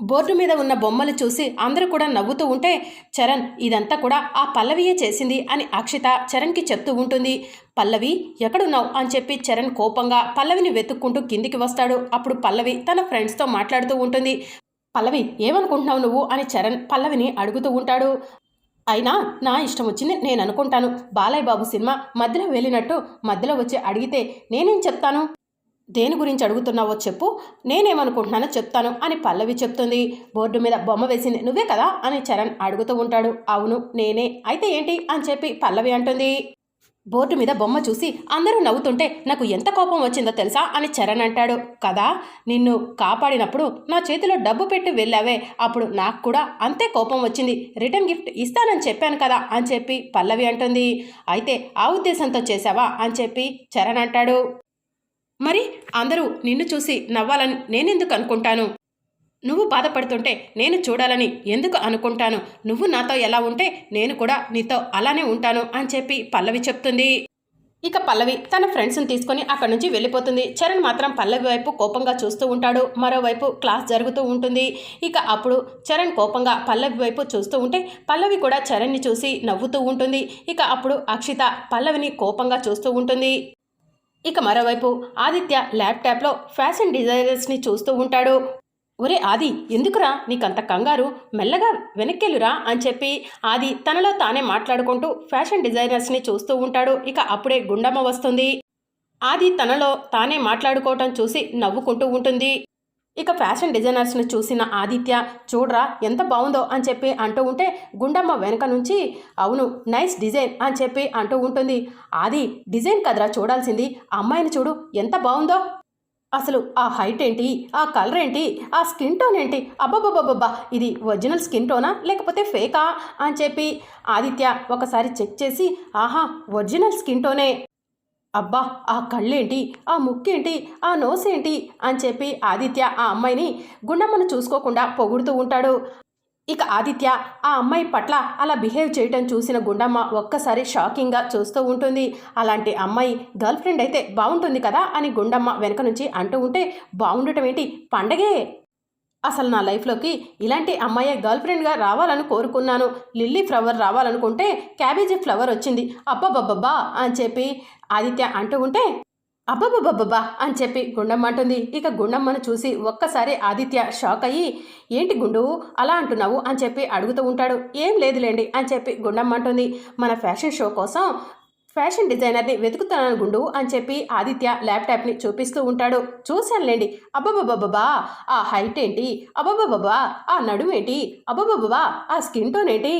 Board మీద ఉన్న బొమ్మలు చూసి అందరూ కూడా నవ్వుతూ ఉంటే చరణ్ ఇదంతా కూడా ఆ పల్లవియే చేసింది అని అక్షిత చరణ్కి చెప్తూ ఉంటుంది. పల్లవి ఎక్కడున్నావు? అని చెప్పి చరణ్ కోపంగా పల్లవిని వెతుక్కుంటూ కిందికి వస్తాడు. అప్పుడు పల్లవి తన ఫ్రెండ్స్తో మాట్లాడుతూ ఉంటుంది. పల్లవి ఏమనుకుంటున్నావు నువ్వు? అని చరణ్ పల్లవిని అడుగుతూ ఉంటాడు. అయినా నా ఇష్టం వచ్చింది నేను అనుకుంటాను. బాలయ్య బాబు సినిమా మధ్యలో వెళ్ళినట్టు మధ్యలో వచ్చి అడిగితే నేనేం చెప్తాను? దేని గురించి అడుగుతున్నావో చెప్పు. నేనేమనుకుంటున్నానో చెప్తాను అని పల్లవి చెప్తుంది. బోర్డు మీద బొమ్మ వేసింది. నువ్వే కదా? అని చరణ్ అడుగుతూ ఉంటాడు. అవును నేనే. అయితే ఏంటి? అని చెప్పి పల్లవి అంటుంది. బోర్డు మీద బొమ్మ చూసి అందరూ నవ్వుతుంటే నాకు ఎంత కోపం వచ్చిందో తెలుసా? అని చరణ్ అంటాడు. కదా నిన్ను కాపాడినప్పుడు నా చేతిలో డబ్బు పెట్టి వెళ్ళావే. అప్పుడు నాకు కూడా అంతే కోపం వచ్చింది. రిటర్న్ గిఫ్ట్ ఇస్తానని చెప్పాను కదా? అని చెప్పి పల్లవి అంటుంది. అయితే ఆ ఉద్దేశంతో చేశావా? అని చెప్పి చరణ్ అంటాడు. మరి అందరూ నిన్ను చూసి నవ్వాలని నేనెందుకు అనుకుంటాను? నువ్వు బాధపడుతుంటే నేను చూడాలని ఎందుకు అనుకుంటాను? నువ్వు నాతో ఎలా ఉంటే నేను కూడా నీతో అలానే ఉంటాను అని చెప్పి పల్లవి చెప్తుంది. ఇక పల్లవి తన ఫ్రెండ్స్ని తీసుకొని అక్కడి నుంచి వెళ్ళిపోతుంది. చరణ్ మాత్రం పల్లవి వైపు కోపంగా చూస్తూ ఉంటాడు. మరోవైపు క్లాస్ జరుగుతూ ఉంటుంది. ఇక అప్పుడు చరణ్ కోపంగా పల్లవి వైపు చూస్తూ ఉంటే పల్లవి కూడా చరణ్ని చూసి నవ్వుతూ ఉంటుంది. ఇక అప్పుడు అక్షిత పల్లవిని కోపంగా చూస్తూ ఉంటుంది. ఇక మరోవైపు ఆదిత్య ల్యాప్టాప్లో ఫ్యాషన్ డిజైనర్స్ని చూస్తూ ఉంటాడు. ఒరే ఆది ఎందుకురా నీకంత కంగారు? మెల్లగా వెనక్కెళ్ళురా అని చెప్పి ఆది తనలో తానే మాట్లాడుకుంటూ ఫ్యాషన్ డిజైనర్స్ని చూస్తూ ఉంటాడు. ఇక అప్పుడే గుండమ్మ వస్తుంది. ఆది తనలో తానే మాట్లాడుకోవటం చూసి నవ్వుకుంటూ ఉంటుంది. ఇక ఫ్యాషన్ డిజైనర్స్ని చూసిన ఆదిత్య చూడరా ఎంత బాగుందో అని చెప్పి అంటూ ఉంటే గుండమ్మ వెనక నుంచి అవును నైస్ డిజైన్ అని చెప్పి అంటూ ఉంటుంది. ఆది డిజైన్ కదరా చూడాల్సింది అమ్మాయిని చూడు ఎంత బాగుందో. అసలు ఆ హైట్ ఏంటి ఆ కలర్ ఏంటి ఆ స్కిన్ టోన్ ఏంటి అబ్బబ్బబ్బబ్బా ఇది ఒరిజినల్ స్కిన్ టోనా లేకపోతే ఫేకా అని చెప్పి ఆదిత్య ఒకసారి చెక్ చేసి ఆహా ఒరిజినల్ స్కిన్ టోనే. అబ్బా ఆ కళ్ళేంటి? ఆ ముక్కేంటి? ఆ నోసేంటి? అని చెప్పి ఆదిత్య ఆ అమ్మాయిని గుండమ్మను చూసుకోకుండా పొగుడుతూ ఉంటాడు. ఇక ఆదిత్య ఆ అమ్మాయి పట్ల అలా బిహేవ్ చేయటం చూసిన గుండమ్మ ఒక్కసారి షాకింగ్గా చూస్తూ ఉంటుంది. అలాంటి అమ్మాయి గర్ల్ ఫ్రెండ్ అయితే బాగుంటుంది కదా అని గుండమ్మ వెనక నుంచి అంటూ ఉంటే బాగుండటం ఏంటి? పండగే! అసలు నా లైఫ్లోకి ఇలాంటి అమ్మాయి గర్ల్ ఫ్రెండ్గా రావాలని కోరుకున్నాను. లిల్లీ ఫ్లవర్ రావాలనుకుంటే క్యాబేజీ ఫ్లవర్ వచ్చింది. అబ్బబ్బబ్బబ్బా అని చెప్పి ఆదిత్య అంటూ ఉంటే అబ్బబ్బబ్బబ్బా అని చెప్పి గుండమ్మ అంటుంది. ఇక గుండమ్మను చూసి ఒక్కసారి ఆదిత్య షాక్ అయ్యి ఏంటి గుండు అలా అంటున్నావు? అని చెప్పి అడుగుతూ ఉంటాడు. ఏం లేదులేండి అని చెప్పి గుండమ్మ అంటుంది. మన ఫ్యాషన్ షో కోసం ఫ్యాషన్ డిజైనర్ని వెతుకుతున్నాను గుండు అని చెప్పి ఆదిత్య ల్యాప్టాప్ని చూపిస్తూ ఉంటాడు. చూశానులేండి. అబ్బబ్బబ్బబ్బా ఆ హైట్ ఏంటి? అబ్బబ్బబ్బా ఆ నడుమేంటి అబ్బబ్బబ్బా ఆ స్కిన్ టోన్ ఏంటి?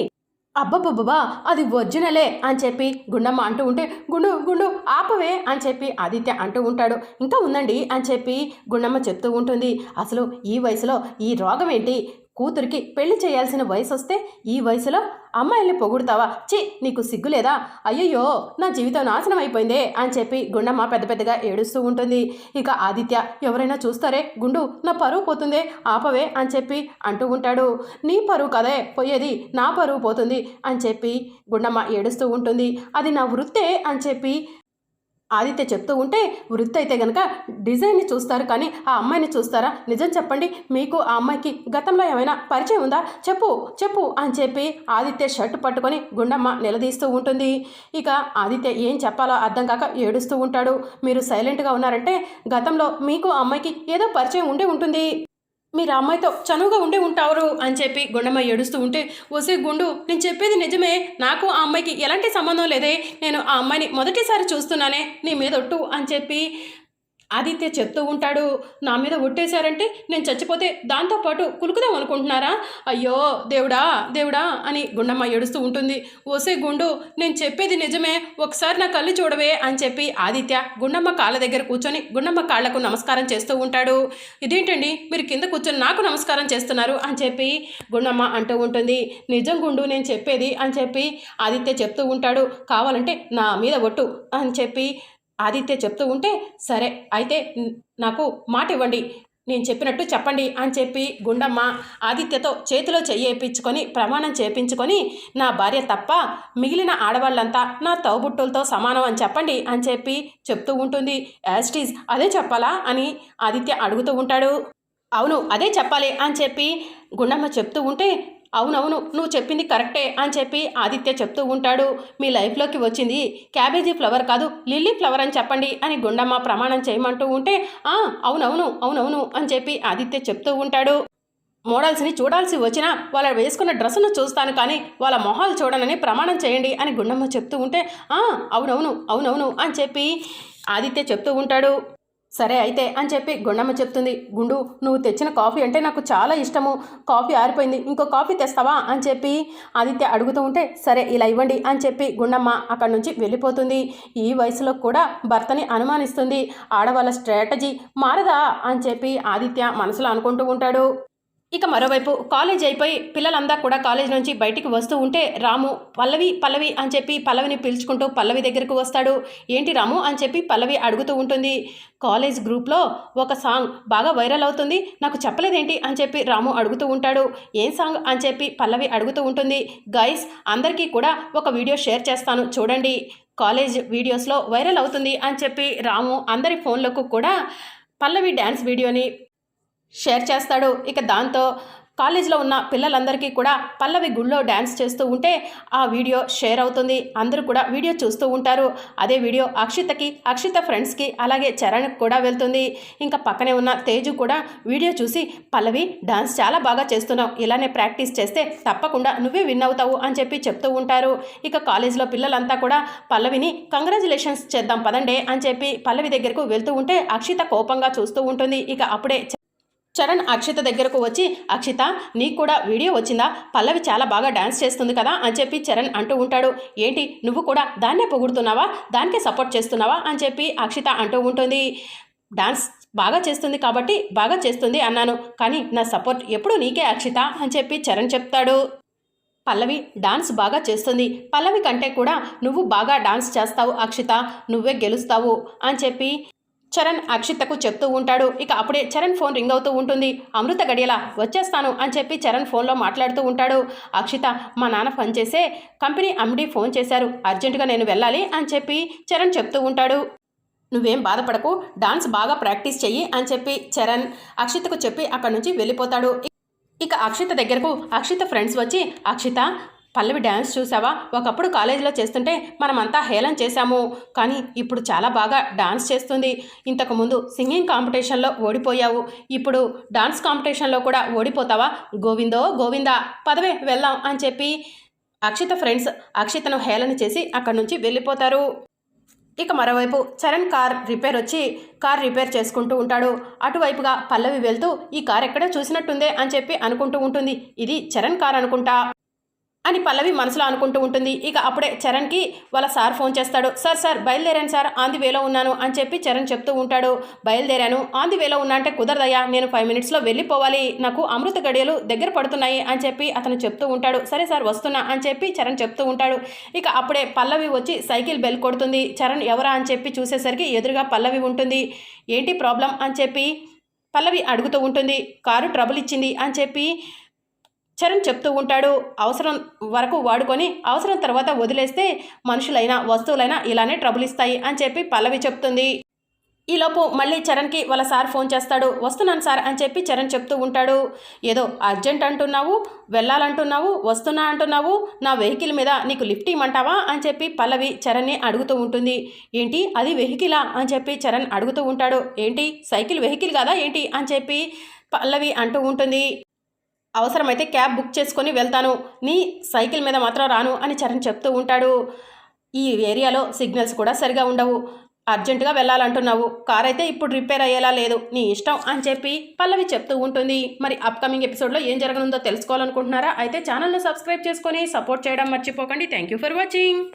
అబ్బబ్బబ్బా అది ఒరిజినలే అని చెప్పి గుండమ్మ అంటూ ఉంటే గుండు గుండు ఆపవే అని చెప్పి ఆదిత్య అంటూ ఉంటాడు. ఇంకా ఉందండి అని చెప్పి గుండమ్మ చెప్తూ ఉంటుంది. అసలు ఈ వయసులో ఈ రోగం ఏంటి? కూతురికి పెళ్ళి చేయాల్సిన వయసు వస్తే ఈ వయసులో అమ్మాయిల్ని పొగుడుతావా? చి నీకు సిగ్గు లేదా అయ్యయ్యో నా జీవితం నాశనం అయిపోయిందే అని చెప్పి గుండమ్మ పెద్ద పెద్దగా ఏడుస్తూ ఉంటుంది. ఇక ఆదిత్య ఎవరైనా చూస్తారే గుండు నా పరువు పోతుందే ఆపవే అని చెప్పి అంటూ ఉంటాడు. నీ పరువు కదే పోయేది నా పరువు పోతుంది అని చెప్పి గుండమ్మ ఏడుస్తూ ఉంటుంది. అది నా వృత్తే అని చెప్పి ఆదిత్య చెప్తూ ఉంటే వృత్తి అయితే గనక డిజైన్ని చూస్తారు కానీ ఆ అమ్మాయిని చూస్తారా? నిజం చెప్పండి మీకు ఆ అమ్మాయికి గతంలో ఏమైనా పరిచయం ఉందా? చెప్పు చెప్పు అని చెప్పి ఆదిత్య షర్ట్ పట్టుకొని గుండమ్మ నిలదీస్తూ ఉంటుంది. ఇక ఆదిత్య ఏం చెప్పాలో అర్థం కాక ఏడుస్తూ ఉంటాడు. మీరు సైలెంట్గా ఉన్నారంటే గతంలో మీకు ఆ అమ్మాయికి ఏదో పరిచయం ఉండే ఉంటుంది. మీరు అమ్మాయితో చనువుగా ఉండే ఉంటారు అని చెప్పి గుండమ్మ ఏడుస్తూ ఉంటే వసే గుండు నేను చెప్పేది నిజమే. నాకు ఆ అమ్మాయికి ఎలాంటి సంబంధం లేదే. నేను ఆ అమ్మాయిని మొదటిసారి చూస్తున్నానే. నీ మీద ఒట్టు అని చెప్పి ఆదిత్య చెప్తూ ఉంటాడు నా మీద ఒట్టేశారంటే నేను చచ్చిపోతే దాంతోపాటు కులుకుదాం అనుకుంటున్నారా? అయ్యో దేవుడా దేవుడా అని గుండమ్మ ఏడుస్తూ ఉంటుంది. ఓసే గుండు నేను చెప్పేది నిజమే ఒకసారి నా కళ్ళు చూడవే అని చెప్పి ఆదిత్య గుండమ్మ కాళ్ళ దగ్గర కూర్చొని గుండమ్మ కాళ్ళకు నమస్కారం చేస్తూ ఉంటాడు. ఇదేంటండి మీరు కింద కూర్చొని నాకు నమస్కారం చేస్తున్నారు? అని చెప్పి గుండమ్మ అంటూ ఉంటుంది. నిజం గుండు నేను చెప్పేది అని చెప్పి ఆదిత్య చెప్తూ ఉంటాడు. కావాలంటే నా మీద ఒట్టు అని చెప్పి ఆదిత్య చెప్తూ ఉంటే సరే అయితే నాకు మాట ఇవ్వండి నేను చెప్పినట్టు చెప్పండి అని చెప్పి గుండమ్మ ఆదిత్యతో చేతిలో చెయ్యేపించుకొని ప్రమాణం చేపించుకొని నా భార్య తప్ప మిగిలిన ఆడవాళ్ళంతా నా తౌబుట్టులతో సమానం అని చెప్పండి అని చెప్పి చెప్తూ ఉంటుంది. యాస్టీజ్ అదే చెప్పాలా? అని ఆదిత్య అడుగుతూ ఉంటాడు. అవును అదే చెప్పాలి అని చెప్పి గుండమ్మ చెప్తూ ఉంటే అవునవును నువ్వు చెప్పింది కరెక్టే అని చెప్పి ఆదిత్య చెప్తూ ఉంటాడు. మీ లైఫ్లోకి వచ్చింది క్యాబేజీ ఫ్లవర్ కాదు లిల్లీ ఫ్లవర్ అని చెప్పండి అని గుండమ్మ ప్రమాణం చేయమంటూ ఉంటే ఆ అవునవును అవునవును అని చెప్పి ఆదిత్య చెప్తూ ఉంటాడు. మోడల్స్ని చూడాల్సి వచ్చినా వాళ్ళ వేసుకున్న డ్రెస్సును చూస్తాను కానీ వాళ్ళ మొహాలు చూడనని ప్రమాణం చేయండి అని గుండమ్మ చెప్తూ ఉంటే ఆ అవునవును అవునవును అని చెప్పి ఆదిత్య చెప్తూ ఉంటాడు. సరే అయితే అని చెప్పి గుండమ్మ చెప్తుంది. గుండు నువ్వు తెచ్చిన కాఫీ అంటే నాకు చాలా ఇష్టము. కాఫీ ఆరిపోయింది. ఇంకో కాఫీ తెస్తావా? అని చెప్పి ఆదిత్య అడుగుతూ ఉంటే సరే ఇలా ఇవ్వండి. అని చెప్పి గుండమ్మ అక్కడి నుంచి వెళ్ళిపోతుంది. ఈ వయసులో కూడా భర్తని అనుమానిస్తుంది. ఆడవాళ్ళ స్ట్రాటజీ మారదా? అని చెప్పి ఆదిత్య మనసులో అనుకుంటూ ఉంటాడు. ఇక మరోవైపు కాలేజ్ అయిపోయి పిల్లలంతా కూడా కాలేజ్ నుంచి బయటికి వస్తూ ఉంటే రాము పల్లవి పల్లవి అని చెప్పి పల్లవిని పిలుచుకుంటూ పల్లవి దగ్గరకు వస్తాడు. ఏంటి రాము? అని చెప్పి పల్లవి అడుగుతూ ఉంటుంది. కాలేజ్ గ్రూప్లో ఒక సాంగ్ బాగా వైరల్ అవుతుంది. నాకు చెప్పలేదేంటి? అని చెప్పి రాము అడుగుతూ ఉంటాడు. ఏం సాంగ్? అని చెప్పి పల్లవి అడుగుతూ ఉంటుంది. గైస్ అందరికీ కూడా ఒక వీడియో షేర్ చేస్తాను. చూడండి. కాలేజ్ వీడియోస్లో వైరల్ అవుతుంది అని చెప్పి రాము అందరి ఫోన్లకు కూడా పల్లవి డ్యాన్స్ వీడియోని షేర్ చేస్తాడు. ఇక దాంతో కాలేజీలో ఉన్న పిల్లలందరికీ కూడా పల్లవి గుళ్ళో డ్యాన్స్ చేస్తూ ఉంటే ఆ వీడియో షేర్ అవుతుంది. అందరూ కూడా వీడియో చూస్తూ ఉంటారు. అదే వీడియో అక్షితకి అక్షిత ఫ్రెండ్స్కి అలాగే చరణ్కి కూడా వెళ్తుంది. ఇంకా పక్కనే ఉన్న తేజు కూడా వీడియో చూసి పల్లవి డాన్స్ చాలా బాగా చేస్తున్నావు. ఇలానే ప్రాక్టీస్ చేస్తే తప్పకుండా నువ్వే విన్ అవుతావు అని చెప్పి చెప్తూ ఉంటారు. ఇక కాలేజీలో పిల్లలంతా కూడా పల్లవిని కంగ్రాచులేషన్స్ చేద్దాం పదండే అని చెప్పి పల్లవి దగ్గరకు వెళ్తూ ఉంటే అక్షిత కోపంగా చూస్తూ ఉంటుంది. ఇక అప్పుడే చరణ్ అక్షిత దగ్గరకు వచ్చి అక్షిత నీకు కూడా వీడియో వచ్చిందా? పల్లవి చాలా బాగా డాన్స్ చేస్తుంది కదా అని చెప్పి చరణ్ అంటూ ఉంటాడు. ఏంటి నువ్వు కూడా దాన్నే పొగుడుతున్నావా? దానికే సపోర్ట్ చేస్తున్నావా? అని చెప్పి అక్షిత అంటూ ఉంటుంది. డాన్స్ బాగా చేస్తుంది కాబట్టి బాగా చేస్తుంది అన్నాను. కానీ నా సపోర్ట్ ఎప్పుడు నీకే అక్షిత అని చెప్పి చరణ్ చెప్తాడు. పల్లవి డాన్స్ బాగా చేస్తుంది. పల్లవి కంటే కూడా నువ్వు బాగా డాన్స్ చేస్తావు అక్షిత. నువ్వే గెలుస్తావు అని చెప్పి చరణ్ అక్షితకు చెప్తూ ఉంటాడు. ఇక అప్పుడే చరణ్ ఫోన్ రింగ్ అవుతూ ఉంటుంది. అమృత గడియలా వచ్చేస్తాను అని చెప్పి చరణ్ ఫోన్లో మాట్లాడుతూ ఉంటాడు. అక్షిత మా నాన్న ఫోన్ చేసే కంపెనీ అమ్డి ఫోన్ చేశారు. అర్జెంటుగా నేను వెళ్ళాలి అని చెప్పి చరణ్ చెప్తూ ఉంటాడు. నువ్వేం బాధపడకు డాన్స్ బాగా ప్రాక్టీస్ చెయ్యి అని చెప్పి చరణ్ అక్షితకు చెప్పి అక్కడి నుంచి వెళ్ళిపోతాడు. ఇక అక్షిత దగ్గరకు అక్షిత ఫ్రెండ్స్ వచ్చి అక్షిత పల్లవి డ్యాన్స్ చూసావా? ఒకప్పుడు కాలేజీలో చేస్తుంటే మనమంతా హేళన చేశాము. కానీ ఇప్పుడు చాలా బాగా డాన్స్ చేస్తుంది. ఇంతకుముందు సింగింగ్ కాంపిటీషన్లో ఓడిపోయావు. ఇప్పుడు డాన్స్ కాంపిటీషన్లో కూడా ఓడిపోతావా? గోవిందో గోవిందా పదవే వెళ్దాం అని చెప్పి అక్షిత ఫ్రెండ్స్ అక్షితను హేళన చేసి అక్కడి నుంచి వెళ్ళిపోతారు. ఇక మరోవైపు చరణ్ కార్ రిపేర్ వచ్చి కార్ రిపేర్ చేసుకుంటూ ఉంటాడు. అటువైపుగా పల్లవి వెళ్తూ ఈ కార్ ఎక్కడో చూసినట్టుందే అని చెప్పి అనుకుంటూ ఉంటుంది. ఇది చరణ్ కార్ అనుకుంటా. అని పల్లవి మనసులో అనుకుంటూ ఉంటుంది. ఇక అప్పుడే చరణ్కి వాళ్ళ సార్ ఫోన్ చేస్తాడు. సార్ సార్ బయలుదేరాను సార్. ఆన్ ది వేలో ఉన్నాను అని చెప్పి చరణ్ చెప్తూ ఉంటాడు. బయలుదేరాను. ఆన్ ది వేలో ఉన్నా అంటే కుదరదయ్యా. నేను ఫైవ్ మినిట్స్లో వెళ్ళిపోవాలి. నాకు అమృత గడియలు దగ్గర పడుతున్నాయి అని చెప్పి అతను చెప్తూ ఉంటాడు. సరే సార్ వస్తున్నా అని చెప్పి చరణ్ చెప్తూ ఉంటాడు. ఇక అప్పుడే పల్లవి వచ్చి సైకిల్ బెల్ కొడుతుంది. చరణ్ ఎవరా అని చెప్పి చూసేసరికి ఎదురుగా పల్లవి ఉంటుంది. ఏంటి ప్రాబ్లం అని చెప్పి పల్లవి అడుగుతూ ఉంటుంది. కారు ట్రబుల్ ఇచ్చింది అని చెప్పి చరణ్ చెప్తూ ఉంటాడు అవసరం వరకు వాడుకొని అవసరం తర్వాత వదిలేస్తే మనుషులైనా వస్తువులైనా ఇలానే ట్రబుల్ ఇస్తాయి అని చెప్పి పల్లవి చెప్తుంది. ఈలోపు మళ్ళీ చరణ్కి వాళ్ళ సార్ ఫోన్ చేస్తాడు వస్తున్నాను సార్ అని చెప్పి చరణ్ చెప్తూ ఉంటాడు. ఏదో అర్జెంట్ అంటున్నావు వెళ్ళాలంటున్నావు వస్తున్నా అంటున్నావు నా వెహికల్ మీద నీకు లిఫ్ట్ ఇమ్మంటావా? అని చెప్పి పల్లవి చరణ్ని అడుగుతూ ఉంటుంది. ఏంటి అది వెహికలా? అని చెప్పి చరణ్ అడుగుతూ ఉంటాడు. ఏంటి సైకిల్ వెహికల్ కదా? ఏంటి? అని చెప్పి పల్లవి అంటూ ఉంటుంది. అవసరమైతే క్యాబ్ బుక్ చేసుకొని వెళ్తాను. నీ సైకిల్ మీద మాత్రం రాను అని చరణ్ చెప్తూ ఉంటాడు. ఈ ఏరియాలో సిగ్నల్స్ కూడా సరిగా ఉండవు. అర్జెంటుగా వెళ్ళాలంటున్నావు. కార్ అయితే ఇప్పుడు రిపేర్ అయ్యేలా లేదు. నీ ఇష్టం అని చెప్పి పల్లవి చెప్తూ ఉంటుంది. మరి అప్కమింగ్ ఎపిసోడ్లో ఏం జరగనుందో తెలుసుకోవాలనుకుంటున్నారా? అయితే ఛానల్ని సబ్స్క్రైబ్ చేసుకొని సపోర్ట్ చేయడం మర్చిపోకండి. Thank you for watching